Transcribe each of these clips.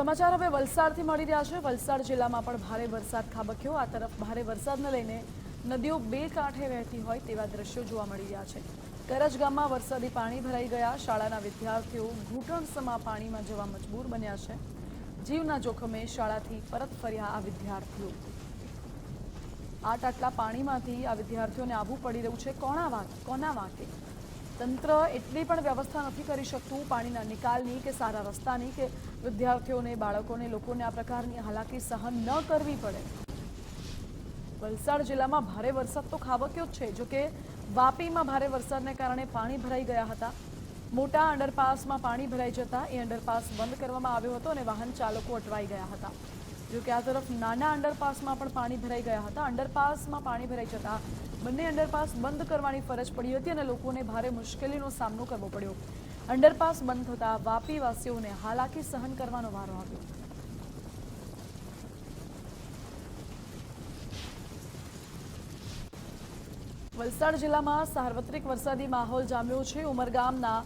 સમાચાર હવે વલસાડથી મળી રહ્યા છે. વલસાડ જિલ્લામાં પણ ભારે વરસાદ ખાબક્યો. આ તરફ ભારે વરસાદને લઈને નદીઓ બે કાંઠે વહેતી હોય તેવા દ્રશ્યો જોવા મળી રહ્યા છે. કરજ ગામમાં વરસાદી પાણી ભરાઈ ગયા. શાળાના વિદ્યાર્થીઓ ઘૂંટણસમા પાણીમાં જવા મજબૂર બન્યા છે. જીવના જોખમે શાળાથી પરત ફર્યા આ વિદ્યાર્થીઓ. આટ આટલા પાણીમાંથી આ વિદ્યાર્થીઓને આવવું પડી રહ્યું છે. કોના વાંકે કોના વાંકે? તંત્ર એટલી પણ વ્યવસ્થા નથી કરી શકતું પાણીના નિકાલની કે સારા રસ્તાની કે વિદ્યાર્થીઓને, બાળકોને, લોકોને આ પ્રકારની હાલાકી સહન ન કરવી પડે. વલસાડ જિલ્લામાં ભારે વરસાદ તો ખાબક્યો જ છે. જોકે વાપીમાં ભારે વરસાદને કારણે પાણી ભરાઈ ગયા હતા. મોટા અંડરપાસમાં પાણી ભરાઈ જતા એ અંડરપાસ બંધ કરવામાં આવ્યો હતો અને વાહન ચાલકો અટવાઈ ગયા હતા. જોકે આ તરફ નાના અંડરપાસમાં પણ પાણી ભરાઈ ગયા હતા. અંડરપાસમાં પાણી ભરાઈ જતા બંને અંડરપાસ બંધ કરવાની ફરજ પડી હતી અને લોકોને ભારે મુશ્કેલીનો સામનો કરવો પડ્યો. અંડરપાસ બંધ થતાં વાપીવાસીઓને હાલાકી સહન કરવાનો વારો આવ્યો. વલસાડ જિલ્લામાં સાર્વત્રિક વરસાદી માહોલ જામ્યો છે. ઉમરગામના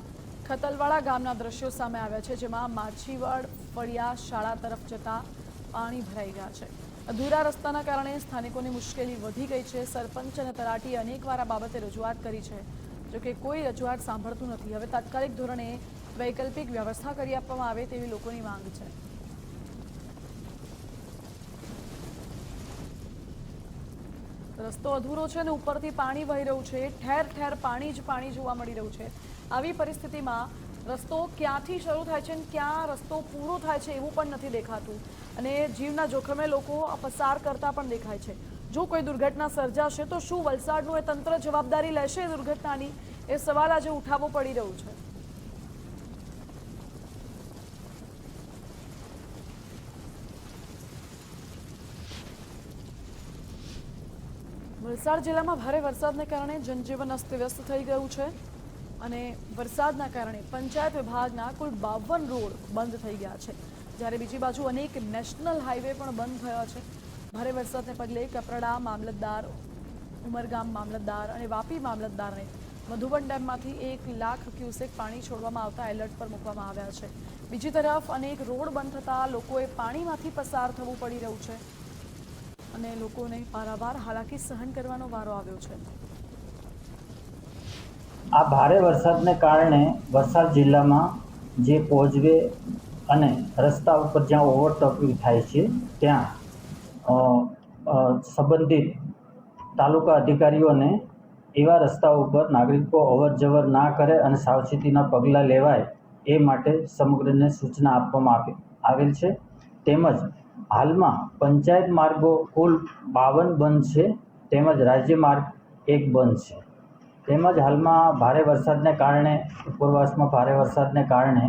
ખતલવાડા ગામના દ્રશ્યો સામે આવ્યા છે, જેમાં માછીવાડ, ફળિયા શાળા તરફ જતા પાણી ભરાઈ ગયા છે. અધૂરા રસ્તાના કારણે સ્થાનિકોની મુશ્કેલી વધી ગઈ છે. સરપંચ અને તલાટીએ અનેકવાર આ બાબતે રજૂઆત કરી છે. જોકે કોઈ રજૂઆત સાંભળતું નથી. હવે તાત્કાલિક ધોરણે વૈકલ્પિક વ્યવસ્થા કરી આપવામાં આવે તેવી લોકોની માંગ છે. રસ્તો અધૂરો છે અને ઉપરથી પાણી વહી રહ્યું છે. ઠેર ઠેર પાણી જ પાણી જોવા મળી રહ્યું છે. આવી પરિસ્થિતિમાં રસ્તો ક્યાંથી શરૂ થાય છે અને ક્યાં રસ્તો પૂરો થાય છે એવું પણ નથી દેખાતું. અને જીવના જોખમે લોકો પસાર કરતા પણ દેખાય છે. જો કોઈ દુર્ઘટના સર્જાશે તો શું વલસાડનું એ તંત્ર જવાબદારી લેશે દુર્ઘટનાની? એ સવાલ આજે ઉઠાવવો પડી રહ્યું છે. વલસાડ જિલ્લામાં ભારે વરસાદને કારણે જનજીવન અસ્તવ્યસ્ત થઈ ગયું છે. અને વરસાદના કારણે પંચાયત વિભાગના કુલ બાવન રોડ બંધ થઈ ગયા છે. જ્યારે બીજી બાજુ અનેક નેશનલ હાઈવે પણ બંધ થયા છે. ભારે વરસાદને પગલે કપરડા મામલતદાર, ઉમરગામ મામલતદાર અને વાપી મામલતદારને મધુબન ડેમમાંથી એક લાખ ક્યુસેક પાણી છોડવામાં આવતા એલર્ટ પર મૂકવામાં આવ્યા છે. બીજી તરફ અનેક રોડ બંધ થતાં લોકોએ પાણીમાંથી પસાર થવું પડી રહ્યું છે અને લોકોને પારાવાર હાલાકી સહન કરવાનો વારો આવ્યો છે. આ ભારે વરસાદને કારણે વલસાડ જિલ્લામાં જે પહોંચવે અને રસ્તા ઉપર જ્યાં ઓવરટોપિંગ થાય છે, ત્યાં સંબંધિત તાલુકા અધિકારીઓને એવા રસ્તા ઉપર નાગરિકો અવર જવર ના કરે અને સાવચેતીના પગલાં લેવાય એ માટે સમગ્રને સૂચના આપવામાં આવી આવેલ છે. તેમજ હાલમાં પંચાયત માર્ગો કુલ બાવન બંધ છે, તેમજ રાજ્ય માર્ગ એક બંધ છે. તેમજ હાલમાં ભારે વરસાદને કારણે, ઉપરવાસમાં ભારે વરસાદને કારણે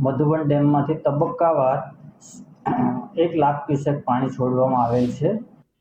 મધુબન ડેમમાંથી તબક્કાવાર એક લાખ ક્યુસેક પાણી છોડવામાં આવેલ છે.